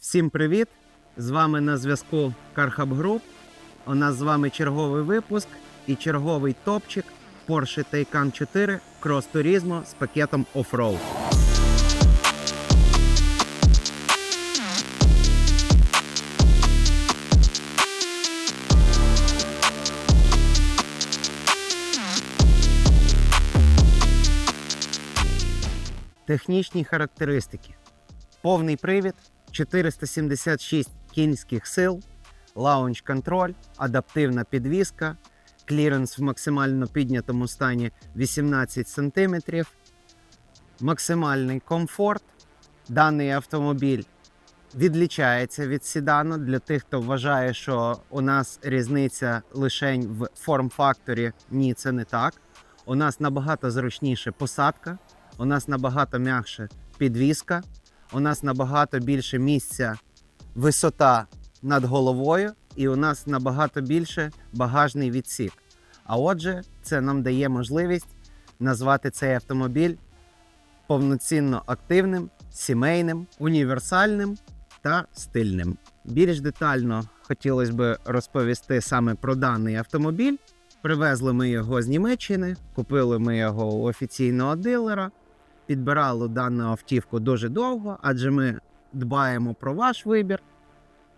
Всім привіт! З вами на зв'язку Carhub Group. У нас з вами черговий випуск і черговий топчик Porsche Taycan 4 Cross Turismo з пакетом Offroad. Технічні характеристики. Повний привід, 476 кінських сил, лаунч контроль, адаптивна підвіска, кліренс в максимально піднятому стані 18 см, максимальний комфорт. Даний автомобіль відлічається від седану для тих, хто вважає, що у нас різниця лише в форм-факторі. Ні, це не так. У нас набагато зручніше посадка, у нас набагато м'якше підвіска, у нас набагато більше місця, висота над головою, і у нас набагато більше багажний відсік. А отже, це нам дає можливість назвати цей автомобіль повноцінно активним, сімейним, універсальним та стильним. Більш детально хотілося б розповісти саме про даний автомобіль. Привезли ми його з Німеччини, купили ми його у офіційного дилера. Підбирали дану автівку дуже довго, адже ми дбаємо про ваш вибір.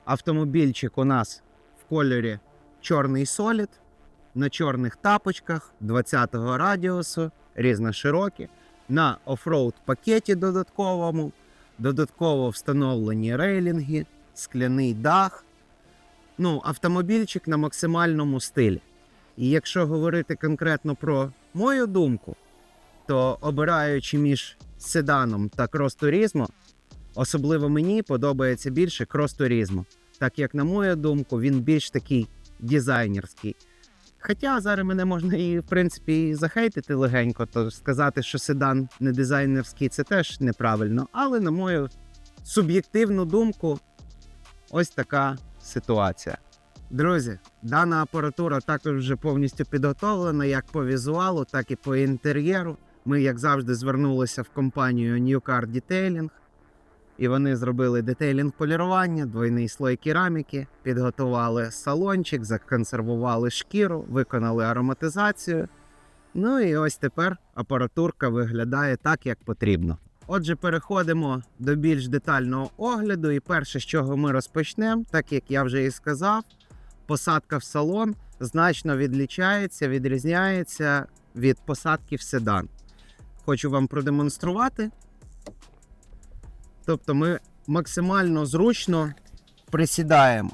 Автомобільчик у нас в кольорі чорний солід, на чорних тапочках 20-го радіусу, різноширокі, на офроуд пакеті додатковому, додатково встановлені рейлінги, скляний дах. Ну, автомобільчик на максимальному стилі. І якщо говорити конкретно про мою думку, то обираючи між седаном та крос-турізмо, особливо мені подобається більше крос-турізмо, так як, на мою думку, він більш такий дизайнерський. Хоча зараз мене можна і, в принципі, захейтити легенько, то сказати, що седан не дизайнерський, це теж неправильно. Але, на мою суб'єктивну думку, ось така ситуація. Друзі, дана апаратура також вже повністю підготовлена як по візуалу, так і по інтер'єру. Ми, як завжди, звернулися в компанію New Car Detailing, і вони зробили детейлінг полірування, двойний слой кераміки, підготували салончик, законсервували шкіру, виконали ароматизацію. Ну і ось тепер апаратурка виглядає так, як потрібно. Отже, переходимо до більш детального огляду. І перше, з чого ми розпочнемо, так як я вже і сказав, посадка в салон значно відлічається, відрізняється від посадки в седан. Хочу вам продемонструвати. Тобто ми максимально зручно присідаємо.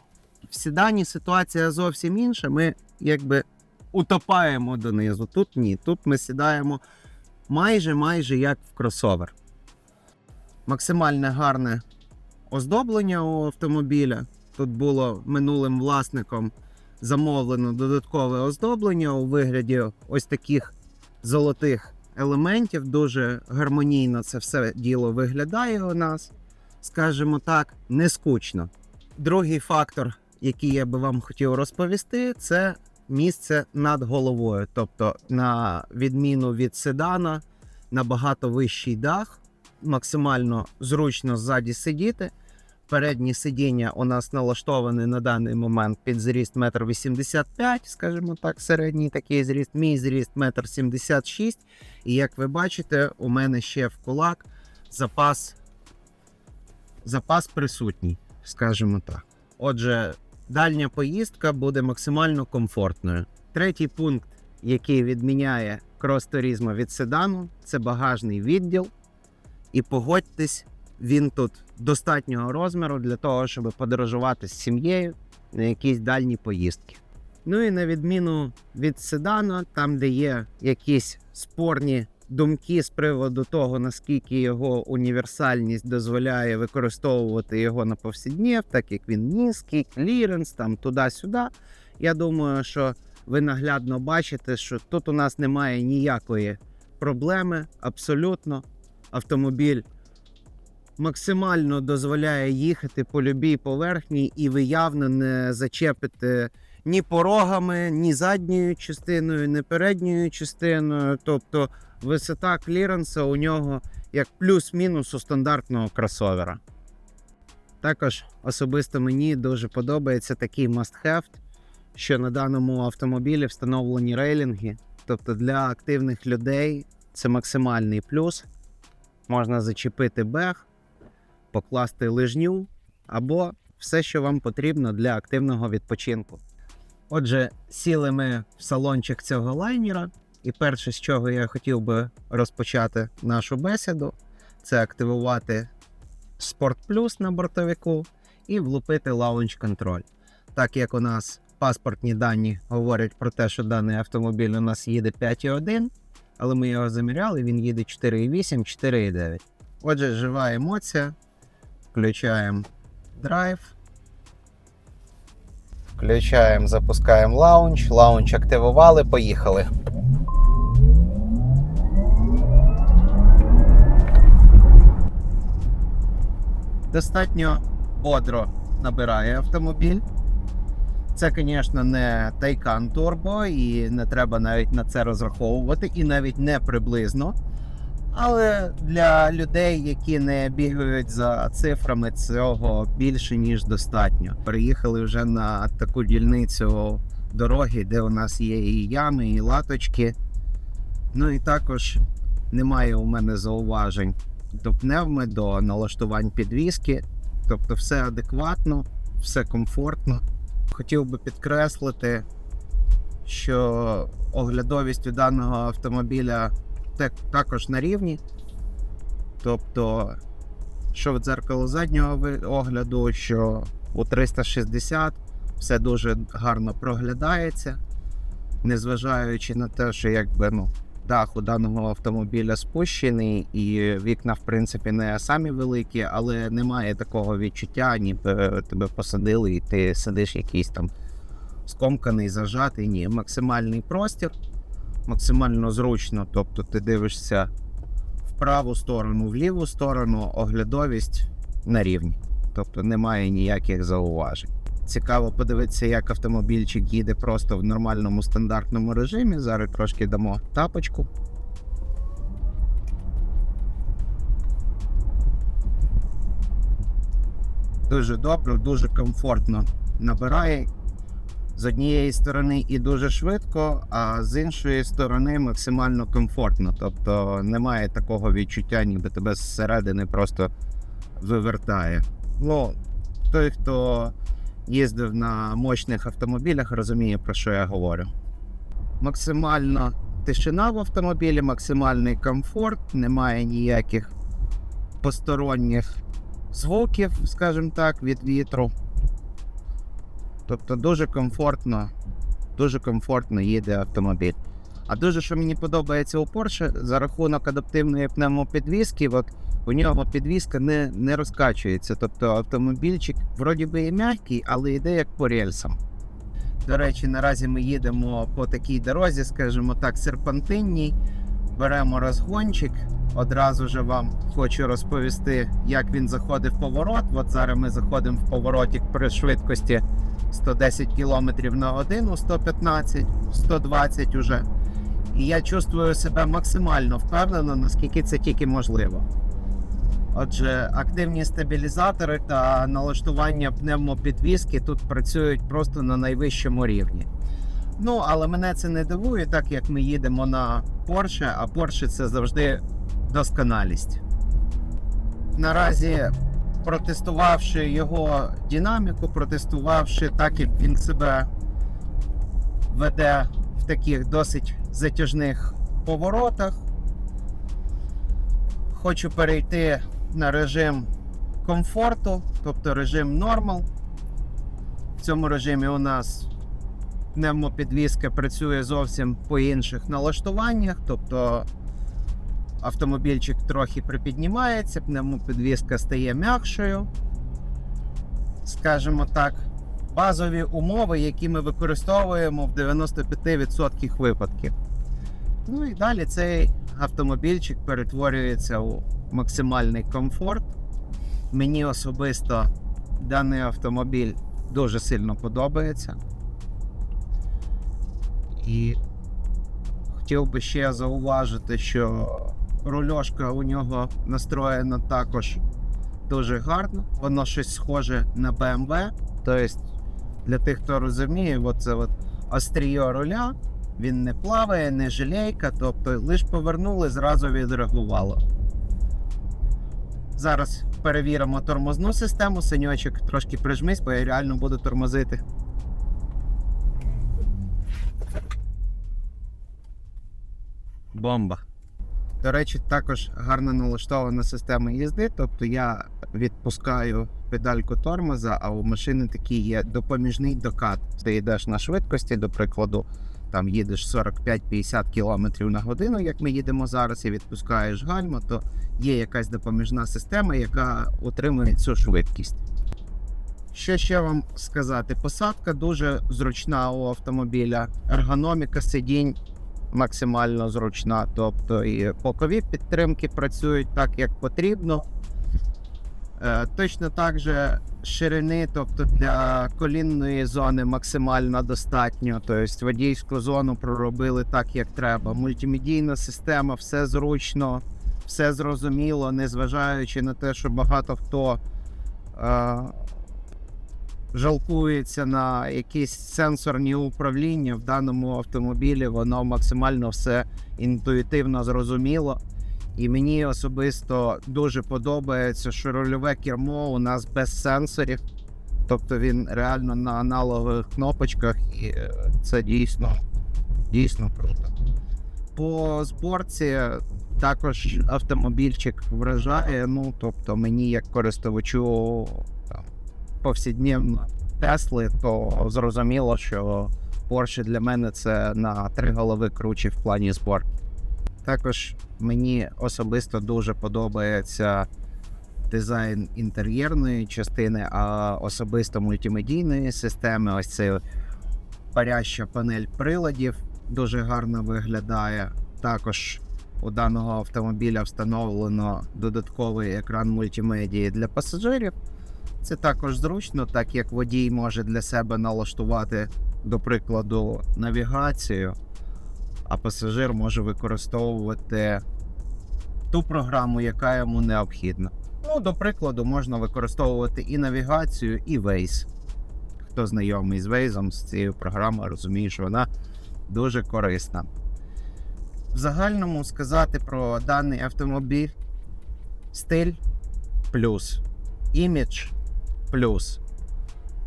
В седані ситуація зовсім інша. Ми якби утопаємо донизу. Тут ні. Тут ми сідаємо майже майже як в кросовер. Максимальне гарне оздоблення у автомобіля. Тут було минулим власником замовлено додаткове оздоблення у вигляді ось таких золотих елементів. Дуже гармонійно це все діло виглядає у нас, скажімо так, не скучно. Другий фактор, який я би вам хотів розповісти, це місце над головою. Тобто, на відміну від седана, набагато вищий дах, максимально зручно ззаді сидіти. Переднє сидіння у нас налаштоване на даний момент під зріст 1,85 м, скажімо так, середній такий зріст. Мій зріст 1,76 м. І як ви бачите, у мене ще в кулак запас, запас присутній, скажімо так. Отже, дальня поїздка буде максимально комфортною. Третій пункт, який відміняє крос-туризму від седану, це багажний відділ. І погодьтесь, він тут достатнього розміру для того, щоб подорожувати з сім'єю на якісь дальні поїздки. Ну і на відміну від седану, там, де є якісь спорні думки з приводу того, наскільки його універсальність дозволяє використовувати його на повсякднів, так як він низький, кліренс, там туди-сюди. Я думаю, що ви наглядно бачите, що тут у нас немає ніякої проблеми абсолютно. Автомобіль максимально дозволяє їхати по любій поверхні, і ви явно не зачепите ні порогами, ні задньою частиною, ні передньою частиною. Тобто висота кліренса у нього як плюс-мінус у стандартного кросовера. Також особисто мені дуже подобається такий must-have, що на даному автомобілі встановлені рейлінги. Тобто для активних людей це максимальний плюс. Можна зачепити бег, покласти лижню або все, що вам потрібно для активного відпочинку. Отже, сіли ми в салончик цього лайнера, і перше, з чого я хотів би розпочати нашу бесіду, це активувати Sport Plus на бортовику і влупити лаунч контроль. Так як у нас паспортні дані говорять про те, що даний автомобіль у нас їде 5,1, але ми його заміряли, він їде 4,8, 4,9. Отже, жива емоція. Включаємо драйв. Включаємо, запускаємо лаунч. Лаунч активували, поїхали. Достатньо бодро набирає автомобіль. Це, звісно, не Taycan Turbo, і не треба навіть на це розраховувати, і навіть не приблизно. Але для людей, які не бігають за цифрами, цього більше ніж достатньо. Приїхали вже на таку дільницю дороги, де у нас є і ями, і латочки. Ну і також немає у мене зауважень до пневми, до налаштувань підвіски. Тобто все адекватно, все комфортно. Хотів би підкреслити, що оглядовість у даного автомобіля також на рівні. Тобто, що в дзеркало заднього огляду, що у 360 все дуже гарно проглядається, незважаючи на те, що якби ну, дах у даного автомобіля спущений, і вікна, в принципі, не самі великі, але немає такого відчуття, ніби тебе посадили, і ти сидиш якийсь там скомканий, зажатий. Ні, максимальний простір максимально зручно. Тобто ти дивишся в праву сторону, в ліву сторону, оглядовість на рівні. Тобто немає ніяких зауважень. Цікаво подивитися, як автомобільчик їде просто в нормальному стандартному режимі. Зараз трошки дамо тапочку. Дуже добре, дуже комфортно набирає з однієї сторони і дуже швидко, а з іншої сторони максимально комфортно. Тобто немає такого відчуття, ніби тебе зсередини просто вивертає. Ну, той, хто їздив на мощних автомобілях, розуміє, про що я говорю. Максимальна тишина в автомобілі, максимальний комфорт, немає ніяких посторонніх звуків, скажімо так, від вітру. Тобто дуже комфортно, дуже комфортно їде автомобіль. А дуже, що мені подобається у Porsche, за рахунок адаптивної пневмопідвіски, от у нього підвіска не, не розкачується. Тобто автомобільчик вроді би і м'який, але йде як по рельсам. До речі, наразі ми їдемо по такій дорозі, скажімо так, серпантинній. Беремо розгончик. Одразу же вам хочу розповісти, як він заходить в поворот. От зараз ми заходимо в поворотик при швидкості 110 км на годину, 115, 120 уже. І я чувствую себе максимально впевнено, наскільки це тільки можливо. Отже, активні стабілізатори та налаштування пневмопідвіски тут працюють просто на найвищому рівні. Ну, але мене це не дивує, так як ми їдемо на Porsche, а Porsche це завжди досконалість. Наразі протестувавши його динаміку, протестувавши так, як він себе веде в таких досить затяжних поворотах, хочу перейти на режим комфорту, тобто режим нормал. В цьому режимі у нас пневмопідвізка працює зовсім по інших налаштуваннях, тобто автомобільчик трохи припіднімається, пневмопідвізка стає м'якшою. Скажімо так, базові умови, які ми використовуємо в 95% випадків. Ну і далі цей автомобільчик перетворюється у максимальний комфорт. Мені особисто даний автомобіль дуже сильно подобається. І хотів би ще зауважити, що рульошка у нього настроєна також дуже гарно. Воно щось схоже на BMW. Тобто, для тих, хто розуміє, оце от остріє руля, він не плаває, не жалейка, тобто лише повернули, зразу відреагувало. Зараз перевіримо тормозну систему. Синьочок, трошки прижмись, бо я реально буду тормозити. Бомба. До речі, також гарно налаштована система їзди. Тобто я відпускаю педальку тормоза, а у машини такий є допоміжний докат. Ти йдеш на швидкості, до прикладу, там їдеш 45-50 км на годину, як ми їдемо зараз, і відпускаєш гальма, то є якась допоміжна система, яка утримує цю швидкість. Що ще вам сказати? Посадка дуже зручна у автомобіля, ергономіка сидінь максимально зручна, тобто і бокові підтримки працюють так, як потрібно. Е, точно так же ширини, тобто для колінної зони максимально достатньо. Тобто водійську зону проробили так, як треба. Мультимедійна система, все зручно, все зрозуміло, незважаючи на те, що багато хто е, жалкується на якісь сенсорні управління. В даному автомобілі воно максимально все інтуїтивно зрозуміло. І мені особисто дуже подобається, що рульове кермо у нас без сенсорів. Тобто він реально на аналогових кнопочках, і е, це дійсно, дійсно круто. По зборці також автомобільчик вражає. Ну, тобто, мені як користувачу там, повсякдневно Тесли, то зрозуміло, що Porsche для мене це на три голови круче в плані зборки. Також мені особисто дуже подобається дизайн інтер'єрної частини, а особисто мультимедійної системи. Ось це паряща панель приладів дуже гарно виглядає. Також у даного автомобіля встановлено додатковий екран мультимедії для пасажирів. Це також зручно, так як водій може для себе налаштувати, до прикладу, навігацію, а пасажир може використовувати ту програму, яка йому необхідна. Ну, до прикладу, можна використовувати і навігацію, і Waze. Хто знайомий з Waze, з цією програмою, розуміє, що вона дуже корисна. В загальному сказати про даний автомобіль стиль плюс, імідж.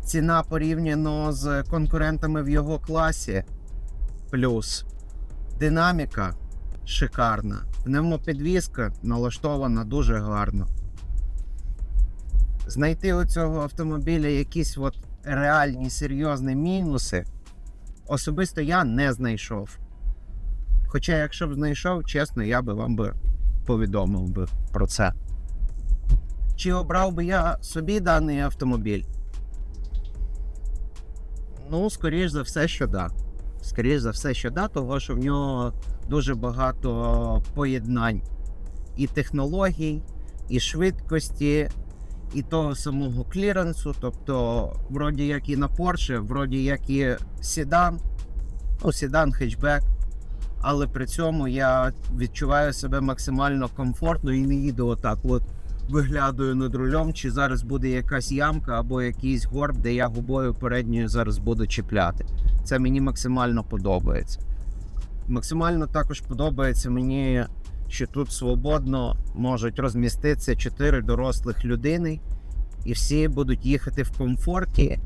Ціна порівняно з конкурентами в його класі плюс. Динаміка шикарна. Пневмопідвізка налаштована дуже гарно. Знайти у цього автомобіля якісь от реальні серйозні мінуси особисто я не знайшов. Хоча, якщо б знайшов, чесно, я би вам би повідомив би про це. Чи обрав би я собі даний автомобіль? Ну, скоріш за все, що да. Скоріш за все, що да, того що в нього дуже багато поєднань і технологій, і швидкості, і того самого кліренсу. Тобто, вроді як і на Porsche, вроді як і седан, ну, седан, хетчбек. Але при цьому я відчуваю себе максимально комфортно і не їду отак. От виглядаю над рулем, чи зараз буде якась ямка або якийсь горб, де я губою передньою зараз буду чіпляти. Це мені максимально подобається. Максимально також подобається мені, що тут свободно можуть розміститися чотири дорослих людини, і всі будуть їхати в комфорті,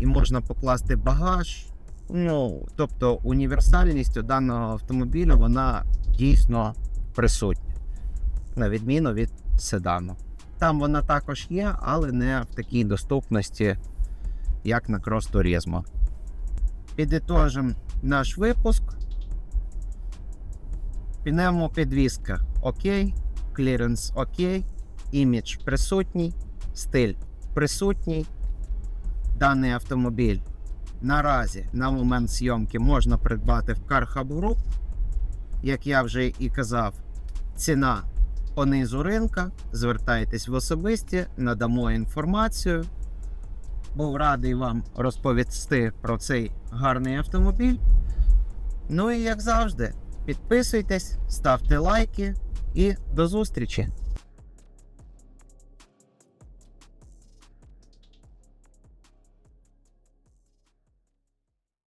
і можна покласти багаж. Ну, тобто універсальність у даного автомобіля вона дійсно присутня, на відміну від седану. Там вона також є, але не в такій доступності, як на Cross Turismo. Підітожимо наш випуск. Пневмопідвізка окей, кліренс окей, імідж присутній, стиль присутній. Даний автомобіль наразі на момент зйомки можна придбати в Car Hub Group. Як я вже і казав, ціна понизу ринка. Звертайтесь в особисті, надамо інформацію. Був радий вам розповісти про цей гарний автомобіль. Ну і як завжди, підписуйтесь, ставте лайки і до зустрічі!